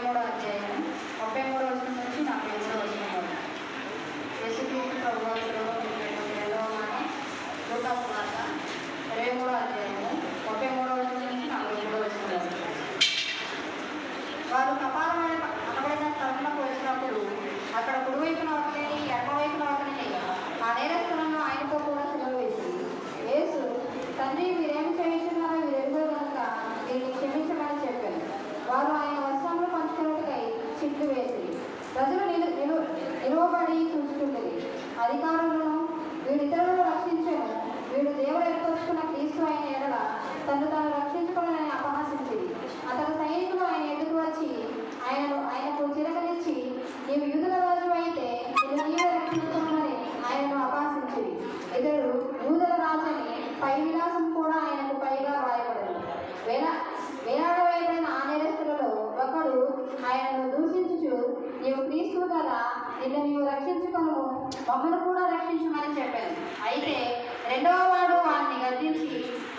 మూడో అధ్యాయం ముప్పై మూడో వచ్చిన నుంచి నలభై మూడో వచ్చిన యేసుక్రీస్తు ప్రభు వారిలో ఉన్నటువంటి రెండవ మాట లూకాసు వార్త ఇరవై మూడో అధ్యాయము ముప్పై మూడో వచ్చిన నుంచి నలభై మూడో వచ్చిన వారు కపాలమైన అనబడిన స్థలంలోకి వచ్చినప్పుడు అక్కడ కుడివైపున ఒకటి ఎడమ వైపున ఒకటి ఆ నేరస్తులను ఆయనతో కూడా సెలవు వేసి యేసు తండ్రి మీరేం చేయించున్నారో మీరు ఎరుగో కనుక దీన్ని క్షమించమని చెప్పాను వారు ఆయన వస్త్రంలో పంచుకున్నట్టుకై చిట్లు వేసి ప్రజలు నిలు నిలు నిలువబడి చూసుకుంటుంది అధికారులను వీడితరులను రక్షించను వీడు దేవుడు ఏర్పరచుకున్న క్రీస్తు అయిన ఎడల తను తాను రక్షించుకోవాలని అపహాసించింది అతని సైనికులు ఆయన ఎదురు వచ్చి ఆయనను ఆయనకు చిరకనిచ్చి నీవు యూదుల రాజు అయితే నిన్ను నీవే రక్షించుకోమని ఆయనను అపహాసించింది ఇతడు యూదుల రాజని పై విలాసం కూడా ఆయనకు పైగా రాయబడదు వేల వేలాడవేయబడిన ఆ నేరస్తులలో ఒకడు ఆయనను దూషించుచు నీవు క్రీస్తు కదా నిన్ను నీవు రక్షించుకొను మమ్మల్ని కూడా రక్షించమని చెప్పాను అయితే రెండవ వాడు వారిని గద్దించి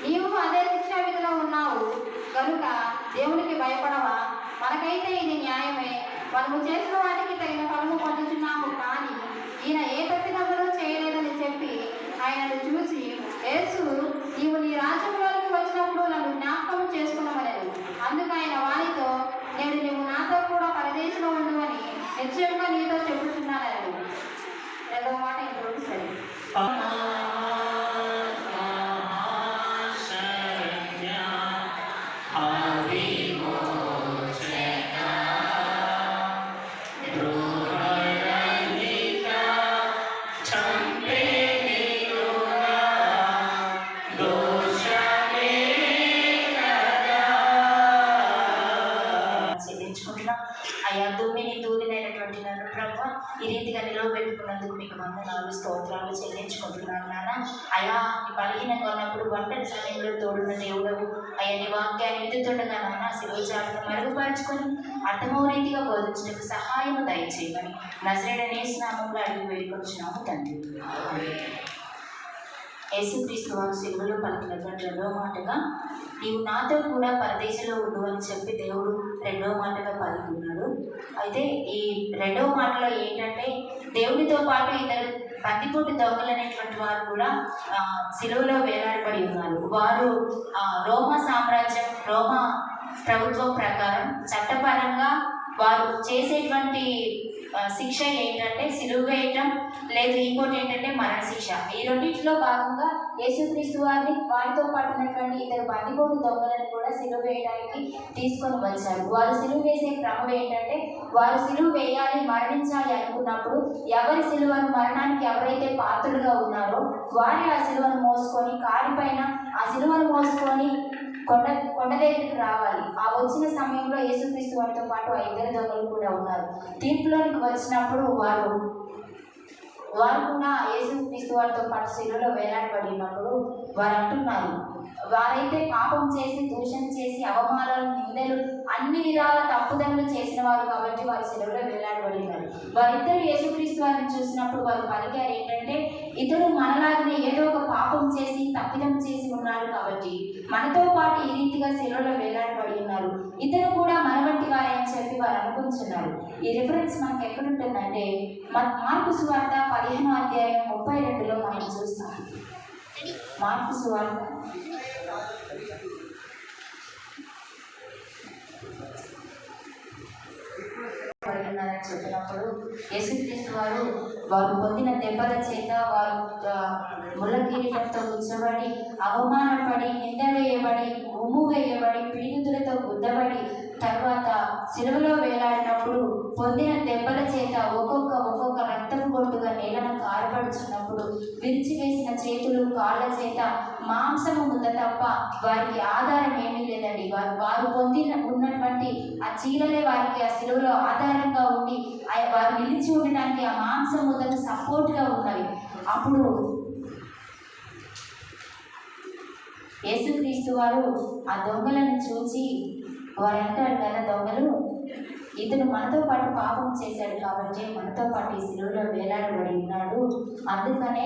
నీవు అదే శిక్షా విధిలో ఉన్నావు. కనుక దేవునికి భయపడవా? మనకైతే ఇది న్యాయమే. మనము చేసిన వాటికి తగిన ఫలము పొందుతున్నాము కానీ ఈయన ఏ తప్పిదములు చేయలేదని చెప్పి ఆయనను చూసి యేసు ప్రభు రీతిగా నిలవబెట్టుకున్నందుకు మీకు వందనాలు స్తోత్రాలు చెల్లించుకుంటున్నాను నాన్న. అయ్యా ఈ బలహీనంగా ఉన్నప్పుడు ఒంటరి సమయంలో తోడున్న దేవుడవు. అయ్యా నీ వాక్యాన్ని ఎత్తుతుండగా నాన్న శిరోజాలను మరుగుపరుచుకొని అర్థమవు రీతిగా బోధించడానికి సహాయం దయచేయమని నజరేడ నేసినామంలో అడిగి వేడుకొచ్చినాము తండ్రి. యేసుక్రీస్తు వారు శిలువలో పలికినటువంటి రెండవ మాటగా నీవు నాతో కూడా పరదేశంలో ఉండు అని చెప్పి దేవుడు రెండవ మాటగా పలుకున్నాడు అయితే ఈ రెండవ మాటలో ఏంటంటే దేవుడితో పాటు ఇద్దరు బందిపోటు దొంగలు అనేటువంటి వారు కూడా సిలువలో వేలాడబడి ఉన్నారు. వారు రోమ రోమా సామ్రాజ్యం రోమా ప్రభుత్వం ప్రకారం చట్టపరంగా వారు చేసేటువంటి శిక్ష ఏంటంటే సిలువ వేయటం లేదు ఇంకోటి ఏంటంటే మరణ శిక్ష ఈ రెండింటిలో భాగంగా యేసుక్రీస్తు వారిని వారితో పాటు ఉన్నటువంటి ఇద్దరు బందిపోటు దొంగలను కూడా సిలువ వేయడానికి తీసుకొని వచ్చారు. వారు సిలువ వేసే క్రమం ఏంటంటే వారు సిలువ వేయాలి మరణించాలి ఎవరి సిలువను మరణానికి ఎవరైతే పాత్రులుగా ఉన్నారో వారి ఆ సిలువను మోసుకొని కారిపైన ఆ సిలువను మోసుకొని కొండ కొండ దగ్గరికి రావాలి. ఆ వచ్చిన సమయంలో యేసుక్రీస్తు వారితో పాటు ఆ ఇద్దరు దొంగలు కూడా ఉన్నారు. తీర్పులోనికి వచ్చినప్పుడు వారు వారు కూడా యేసుక్రీస్తు వారితో పాటు శిలువలో వేలాడబడి ఉన్నప్పుడు వారు అంటున్నారు వారైతే పాపం చేసి దూషణ చేసి అవమానాలు నిందలు అన్ని విధాల తప్పుదములు చేసిన వారు కాబట్టి వారు సెలవులో వేలాడబడి ఉన్నారు వారిద్దరు యేసుక్రీస్తు వారిని చూసినప్పుడు వారు పలికారు ఏంటంటే ఇతడు మనలాగానే ఏదో ఒక పాపం చేసి తప్పిదం చేసి ఉన్నాడు కాబట్టి మనతో పాటు ఈ రీతిగా శిలువలో వేలాడబడి ఉన్నారు. ఇతను కూడా మన అని చెప్పి వారు అనుకుంటున్నారు ఈ రిఫరెన్స్ మనకి ఎక్కడ ఉంటుందంటే మన మార్పు సువార్త పదిహేను అధ్యాయం ముప్పై రెండులో మనం చూస్తాం. మార్పు సువార్త పడి ఉన్నారని చెప్పినప్పుడు యేసుక్రీస్తు వారు వారు పొందిన దెబ్బల చేత వారు ముళ్ళ కిరీటంతో కూర్చోబడి అవమానపడి నింద వేయబడి ఉమ్ము వేయబడి పీడితులతో గుద్దబడి తర్వాత సిలువలో వేలాడినప్పుడు పొందిన దెబ్బల చేత ఒక్కొక్క ఒక్కొక్క రక్తపు గొట్టుగా నేలను విరిచి విరిచివేసిన చేతులు కాళ్ళ చేత మాంసము ఉంద తప్ప వారికి ఆధారం ఏమీ లేదండి. వారు వారు పొందిన ఉన్నటువంటి ఆ చీరలే వారికి ఆ సిలువలో ఆధారంగా ఉండి ఆ- వారు నిలిచి ఉండడానికి ఆ మాంసం ముద్దకు సపోర్ట్గా ఉన్నవి. అప్పుడు యేసుక్రీస్తు వారు ఆ దొంగలను చూచి వారు అంటారు కదా దొంగలు ఇతను మనతో పాటు పాపం చేశాడు కాబట్టి మనతో పాటు ఈ సిలువలో వేలాడబడి ఉన్నాడు. అందుకనే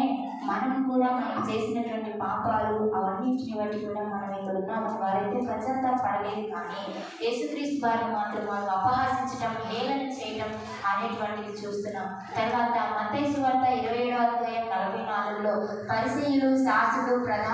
మనం కూడా మనం చేసినటువంటి పాపాలు అవన్నింటిని బట్టి కూడా మనం ఇక్కడ ఉన్నాము. వారైతే ప్రజంతా పడలేదు కానీ యేసుక్రీస్తు వారిని మాత్రం వాళ్ళు అపహాసించడం హేళన చేయటం అనేటువంటిది చూస్తున్నాం. తర్వాత మతేశ్వర్త ఇరవై ఏడో అధ్యాయం నలభై నాలుగులో పరిశీలు శాస్త్రులు ప్రధాన